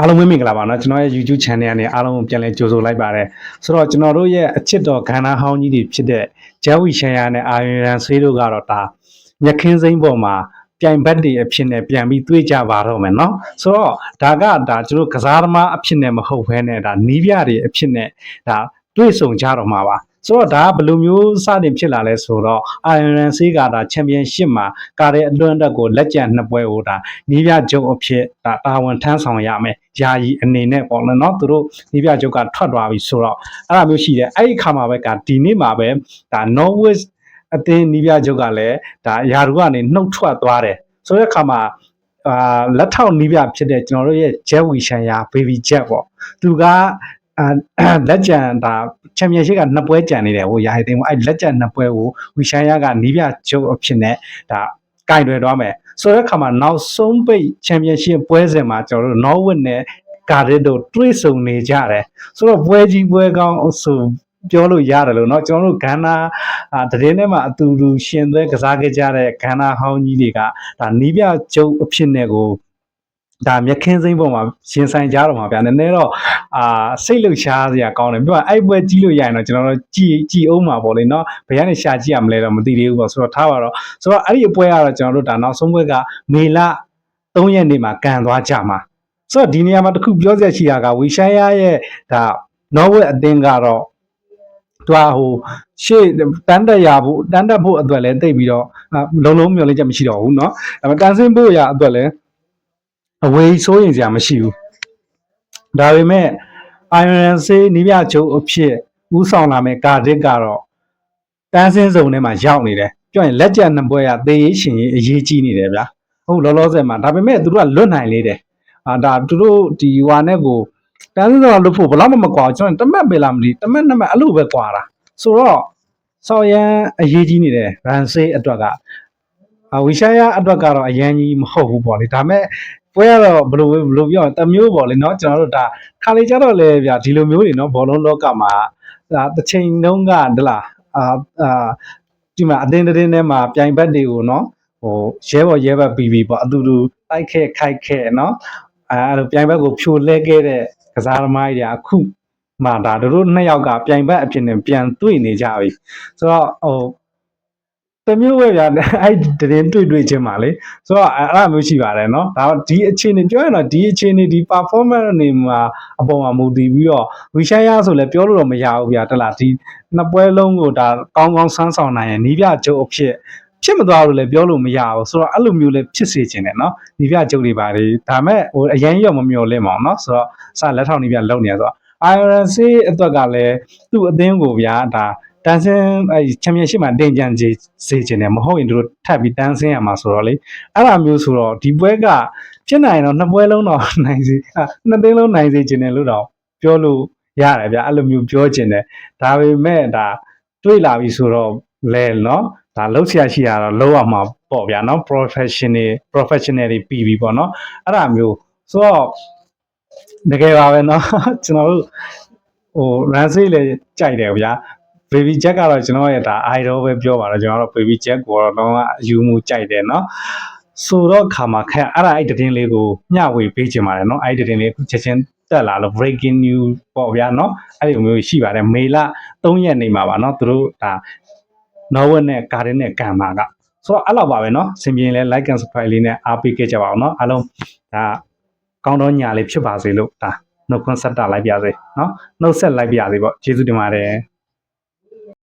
အားလုံးမင်္ဂလာပါနော်ကျွန်တော်ရဲ့ YouTube channel ကနေအားလုံးပြန်လည်ကြိုဆိုလိုက်ပါတယ်ဆိုတော့ကျွန်တော်တို့ရဲ့အချစ်တော်ခန္ဓာဟောင်းကြီးတွေဖြစ်တဲ့ဂျဲဝီရှန်ယာနဲ့အာယွန်ရန်ဆွေးတို့ကတော့ဒါမြခင်းစိမ့်ပေါ်မှာပြိုင်ဘက်တွေအဖြစ်နဲ့ပြန်ပြီးတွေးကြပါတော့မယ်နော်ဆိုတော့ဒါကဒါကျွန်တော်ကစားသမားအဖြစ်နဲ့မဟုတ်ဘဲနဲ့ဒါနီးပြတွေအဖြစ်နဲ့ဒါတွေးဆုံကြတော့မှာပါ ဆိုတော့ဒါကဘယ်လိုမျိုးစတင်ဖြစ်လာလဲဆိုတော့အာယရန်ဆေးကဒါချန်ပီယံရှစ်မှာကားတဲ့အလွမ်းတက်ကိုလက်ကျန်နှစ်ပွဲကိုဒါနီးပြဂျုံအဖြစ်ဒါတာဝန်ထမ်းဆောင်ရမယ်ယာယီအနေနဲ့ပေါ့နော်နော်သူတို့နီးပြဂျုံကထွက်သွားပြီဆိုတော့အဲ့လိုမျိုးရှိတယ်အဲ့ဒီခါမှာပဲကဒီနေ့မှာပဲဒါ Norwich အသင်းနီးပြဂျုံကလည်းဒါယာရူကနေနှုတ်ထွက်သွားတယ်ဆိုတဲ့ခါမှာအာလက်ထောက်နီးပြဖြစ်တဲ့ကျွန်တော်တို့ရဲ့ Jet Wee Shan Ya Baby Jet ပေါ့သူက အာလက်ကျန်ဒါချန်ပီယံရှစ်ကနှစ်ပွဲကြံနေတယ်ဟိုရာဟိသိမ်းအဲ့လက်ကျန်နှစ်ပွဲကိုဝီရှန်ယာကနီးပြဂျုံအဖြစ်နဲ့ဒါကင်တွယ်သွားမယ်ဆိုတဲ့ခါမှာနောက်ဆုံးပိတ်ချန်ပီယံရှစ်ပွဲစဉ်မှာကျွန်တော်တို့ Norwich နဲ့ကာဒစ်တို့တွေးဆုံနေကြတယ်ဆိုတော့ပွဲကြီးပွဲကောင်းဆိုပြောလို့ရတယ်လို့เนาะကျွန်တော်တို့ဂန္ဓာအာတရင်ထဲမှာအတူတူရှင်သွဲကစားခဲ့ကြတဲ့ဂန္ဓာဟောင်းကြီးတွေကဒါနီးပြကျုပ်အဖြစ်နဲ့ကိုဒါမြက်ခင်းစိမ့်ပေါ်မှာရှင်ဆိုင်ကြတော့မှာဗျာနည်းနည်းတော့ အာစိတ်လှုပ်ရှားစရာကောင်းတယ်ပြီးတော့အဲ့ပွဲကြီးလို့ရရင်တော့ကျွန်တော်တို့ကြည်ကြည်အောင်မှာပေါ့လေเนาะဘယ်ကနေရှာကြည့်ရမလဲတော့မသိသေးဘူးပေါ့ဆိုတော့ထားပါတော့ဆိုတော့အဲ့ဒီအပွဲကတော့ကျွန်တော်တို့ဒါနောက်ဆုံးပွဲကမေလ3ရက်နေ့မှာကန်သွားကြမှာဆိုတော့ဒီနေရာမှာတခုပြောစရာရှိတာကဝီရှိုင်းယာရဲ့ဒါနော်ဝက်အသင်းကတော့သူကဟိုရှေ့တန်းတက်ရဖို့တန်းတက်ဖို့အတွက်လည်းတိတ်ပြီးတော့အာလုံးလုံးမျော်လင့်ချက်မရှိတော့ဘူးเนาะဒါပေမဲ့တန်းစင်းဖို့ရအတွက်လည်းအဝေးစိုးရင်စရာမရှိဘူး ဒါပေမဲ့ Iron Sea နီးပြချုံအဖြစ်ဥဆောင်လာမဲ့ကာဒစ်ကတော့တန်းစင်းစုံထဲမှာရောက်နေတယ်ပြောရင်လက်ကျန်နှစ်ပွဲကသေရေးရှင်ရေးအရေးကြီးနေတယ်ဗျာဟုတ်လောလောဆယ်မှာဒါပေမဲ့သူတို့ကလွတ်နိုင်လေတယ်အာဒါသူတို့ဒီဟွာနဲ့ကိုတန်းစင်းစုံကလွတ်ဖို့ဘယ်တော့မှမကွာဘူးကျွန်တော်တမက်ပဲလားမသိတမက်နှစ်မက်အဲ့လိုပဲကွာတာဆိုတော့ဆော်ရန်အရေးကြီးနေတယ်ရန်ဆေးအတွက်ကအာဝီရှာယာအတွက်ကတော့အရန်ကြီးမဟုတ်ဘူးပေါ့လေဒါပေမဲ့ ပွဲကတော့ဘယ်လိုဘယ်လိုပြောရလဲတမျိုးပေါ့လေเนาะကျွန်တော်တို့ဒါခါလေကြတော့လေဗျာဒီလိုမျိုးတွေเนาะဘောလုံးလောကမှာဒါတစ်ချိန်လုံးကဒလားအာအာဒီမှာအတင်းတင်းထဲမှာပြိုင်ဘက်တွေကိုเนาะဟိုရဲဘော်ရဲဘက်ပြီးပြီးပေါ့အတူတူတိုက်ခဲခိုက်ခဲเนาะအဲအဲ့လိုပြိုင်ဘက်ကိုဖြိုလဲခဲ့တဲ့ကစားသမားတွေအခုမှဒါတို့တို့နှစ်ယောက်ကပြိုင်ဘက်အဖြစ်နဲ့ပြန်တွေ့နေကြပြီဆိုတော့ဟို တမျိုးပဲဗျာအဲ့ဒီတရင်တွေ့တွေ့ချင်းပါလေဆိုတော့အဲ့အဲ့လိုမျိုးရှိပါတယ်เนาะဒါတော့ဒီအခြေအနေပြောရင်တော့ဒီအခြေအနေဒီ performance နေမှာအပေါ်မှာမူတည်ပြီးတော့ဝီရှာယာဆိုလည်းပြောလို့တော့မရဘူးဗျာတလားဒီနှစ်ပွဲလုံးကိုဒါကောင်းကောင်းဆန်းဆောင်နိုင်ရင်နီးပြကျုပ်အဖြစ်ဖြစ်မသွားဘူးလည်းပြောလို့မရဘူးဆိုတော့အဲ့လိုမျိုးလည်းဖြစ်စေချင်တယ်เนาะနီးပြကျုပ်တွေပါလေဒါမဲ့ဟိုအရင်ရောမမျော်လင့်ပါအောင်เนาะဆိုတော့စလက်ထောက်နီးပြလုံနေရဆိုတော့ Iron C အတွက်ကလည်းသူ့အသင်းကိုဗျာဒါ တန်းစင်းအဲချန်ပီယံရှစ်မှာတင်ကြံစေစေချင်တယ်မဟုတ်ရင်တို့ထပ်ပြီးတန်းစင်းရမှာဆိုတော့လေအဲ့လိုမျိုးဆိုတော့ဒီပွဲကဖြစ်နိုင်ရင်တော့နှစ်ပွဲလုံးတော့နိုင်စေအာနှစ်သိန်းလုံးနိုင်စေချင်တယ်လို့တော့ပြောလို့ရတယ်ဗျအဲ့လိုမျိုးပြောချင်တယ်ဒါပေမဲ့ဒါတွေးလာပြီဆိုတော့လဲနော်ဒါလှုပ်ရှားရှိရတော့လှုပ်ရမှာပေါ့ဗျာနော် professional professional တွေပြီးပြီပေါ့နော်အဲ့ဒါမျိုးဆိုတော့တကယ်ပါပဲเนาะကျွန်တော်တို့ဟို run say လည်းကြိုက်တယ်ဗျာ baby jack ကတော့ကျွန်တော်ရဲ့ဒါ idol ပဲပြောပါတော့ကျွန်တော်တို့ baby jack ကိုတော့တော့အယူမှုကြိုက်တယ်เนาะဆိုတော့ခါမှာခက်အဲ့ဒါအဲ့ဒီတင်းလေးကိုမျှဝေပေးချင်ပါတယ်เนาะအဲ့ဒီတင်းလေးခုချက်ချင်းတက်လာလို့ breaking news ပေါ့ဗျာเนาะအဲ့ဒီမျိုးရှိပါတယ်မေလ3ရက်နေမှာပါเนาะသူတို့ဒါ Norway နဲ့ Garden နဲ့ကန်မာကဆိုတော့အဲ့လောက်ပါပဲเนาะစင်ပြင်းလဲ like and subscribe လေးနဲ့အားပေးခဲ့ကြပါအောင်เนาะအားလုံးဒါကောင်းတော့ညာလေးဖြစ်ပါစေလို့ဒါနှုတ်ခွန်းဆက်တာလိုက်ပါစေเนาะနှုတ်ဆက်လိုက်ပါစေပေါ့ကျေးဇူးတင်ပါတယ်